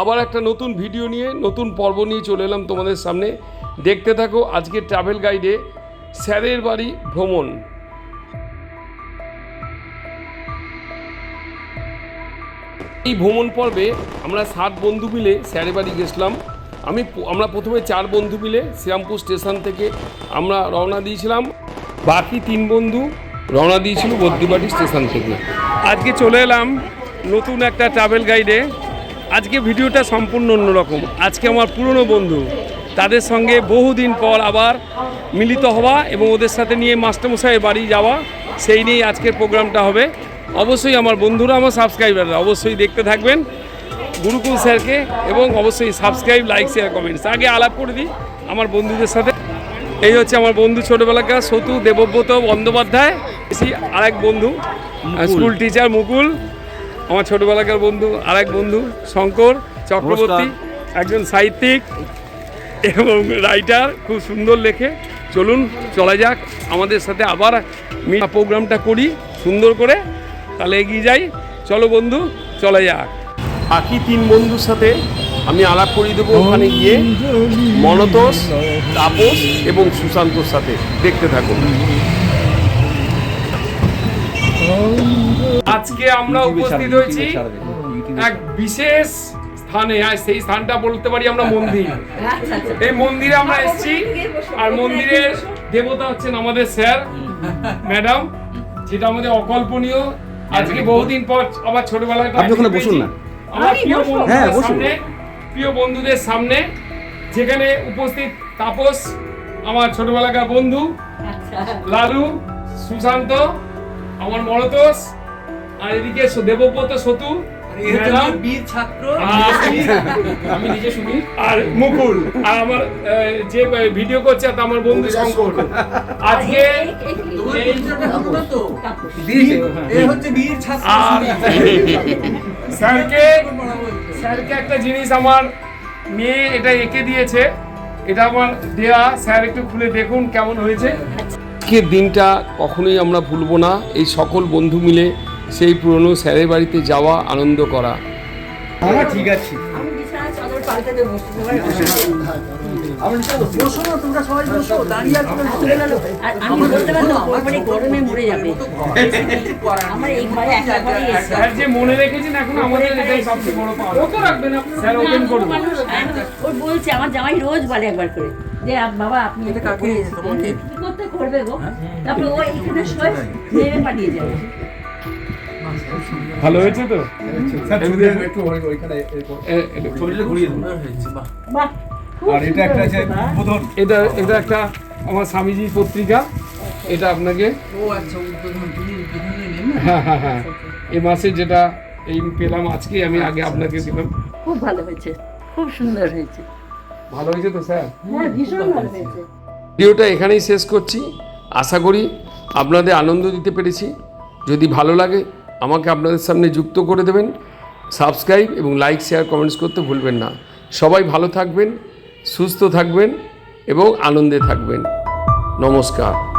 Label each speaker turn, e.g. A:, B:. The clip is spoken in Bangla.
A: আবার একটা নতুন ভিডিও নিয়ে নতুন পর্ব নিয়ে চলে এলাম তোমাদের সামনে। দেখতে থাকো আজকে ট্রাভেল গাইডে স্যারের বাড়ি ভ্রমণ। এই ভ্রমণ পর্বে আমরা সাত বন্ধু মিলে স্যারের বাড়ি গেছিলাম। আমি আমরা প্রথমে চার বন্ধু মিলে শ্রীরামপুর স্টেশন থেকে আমরা রওনা দিয়েছিলাম। বাকি তিন বন্ধু রওনা দিয়েছিল বদ্রিবাটি স্টেশন থেকে। আজকে চলে এলাম নতুন একটা ট্রাভেল গাইডে আজকে ভিডিওটা সম্পূর্ণ অন্যরকম। আজকে আমার পুরনো বন্ধু তাদের সঙ্গে বহুদিন পর আবার মিলিত হওয়া এবং ওদের সাথে নিয়ে মাস্টারমশাইয়ের বাড়ি যাওয়া সেই নিয়েই আজকের প্রোগ্রামটা হবে। অবশ্যই আমার বন্ধুরা আমার সাবস্ক্রাইবাররা অবশ্যই দেখতে থাকবেন গুরুকুল স্যারকে এবং অবশ্যই সাবস্ক্রাইব লাইক শেয়ার কমেন্টস আগে আলাপ করে দিই আমার বন্ধুদের সাথে। এই হচ্ছে আমার বন্ধু ছোটোবেলাকার সতু দেবব্রত বন্দ্যোপাধ্যায়। এসি আরেক বন্ধু স্কুল টিচার মুকুল। আমার ছোটোবেলাকার বন্ধু আরেক বন্ধু শঙ্কর চক্রবর্তী একজন সাহিত্যিক এবং রাইটার খুব সুন্দর লেখে। চলুন চলা যাক। আমাদের সাথে আবার প্রোগ্রামটা করি সুন্দর করে। তাহলে এগিয়ে যাই। চলো বন্ধু চলা যাক। বাকি তিন বন্ধুর সাথে আমি আলাপ করিয়ে দেবো। ওখানে গিয়ে মনতোষ তাপস এবং সুশান্তর সাথে দেখতে থাকুন। আজকে আমরা উপস্থিত হয়েছি এক বিশেষ স্থানে আর সেই স্থানটা বলতে পারি আমরা মন্দির। এই মন্দিরে আমরা এসেছি। আর মন্দিরের দেবতা হচ্ছেন আমাদের স্যার ম্যাডাম যেটা আমাদের অকল্পনীয়। আজকে বহুদিন পর আবার ছোটবেলায়
B: আপনি ওখানে বসুন না।
A: আমার প্রিয়
B: হ্যাঁ,
A: বন্ধুদের
B: বসুন।
A: সামনে প্রিয় বন্ধুদের সামনে যেখানে উপস্থিত তাপস আমার ছোটবেলাকার বন্ধু লালু সুশান্ত আমার মরতোষ আর এদিকে দেবব্রত সতু আর- আমি নিজে শুনি আর মুকুল আর আমার যে ভিডিও করছে তা আমার বন্ধু শঙ্কর আজকে। স্যারকে স্যারকে একটা জিনিস আমার মেয়ে এটা এঁকে দিয়েছে এটা আমার দেয়া স্যার একটু খুলে দেখুন কেমন হয়েছে আজকের দিনটা কখনোই আমরা ভুলবো না এই সকল বন্ধু মিলে সেই পুরনো স্যারের বাড়িতে যাওয়া আনন্দ করা।
B: আমরা ঠিক আছে।
A: মনে রেখেছেন এখন আমাদের এটাই সবচেয়ে বড় পাওয়া। কত রাখবেন আপনি। স্যার ওপেন করুন।
C: ও বলছে আমার জামাই রোজ বলে একবার করে যে বাবা আপনি
D: এটা
C: এটা
D: কাকে তোমাকে?
C: করতে করবে গো? তারপরে ও এখানে শোয় নেমে পাঠিয়ে যাবে।
A: ভালো হয়েছে তো?
B: আর এটা একটা
A: এটা এটা একটা আমার স্বামীজির পত্রিকা এটা আপনাকে
D: ও আচ্ছা
A: হ্যাঁ হ্যাঁ হ্যাঁ। এই মাসে যেটা এই পেলাম আজকে আমি আগে আপনাকে দিলাম।
C: খুব ভালো হয়েছে খুব সুন্দর হয়েছে।
A: ভালো হয়েছে তো স্যার?
C: হ্যাঁ ভীষণ ভালো হয়েছে।
A: ভিডিওটা এখানেই শেষ করছি। আশা করি আপনাদের আনন্দ দিতে পেরেছি। যদি ভালো লাগে আমাকে আপনাদের সামনে যুক্ত করে দেবেন সাবস্ক্রাইব এবং লাইক শেয়ার কমেন্টস করতে ভুলবেন না। সবাই ভালো থাকবেন, সুস্থ থাকবেন এবং আনন্দে থাকবেন। নমস্কার।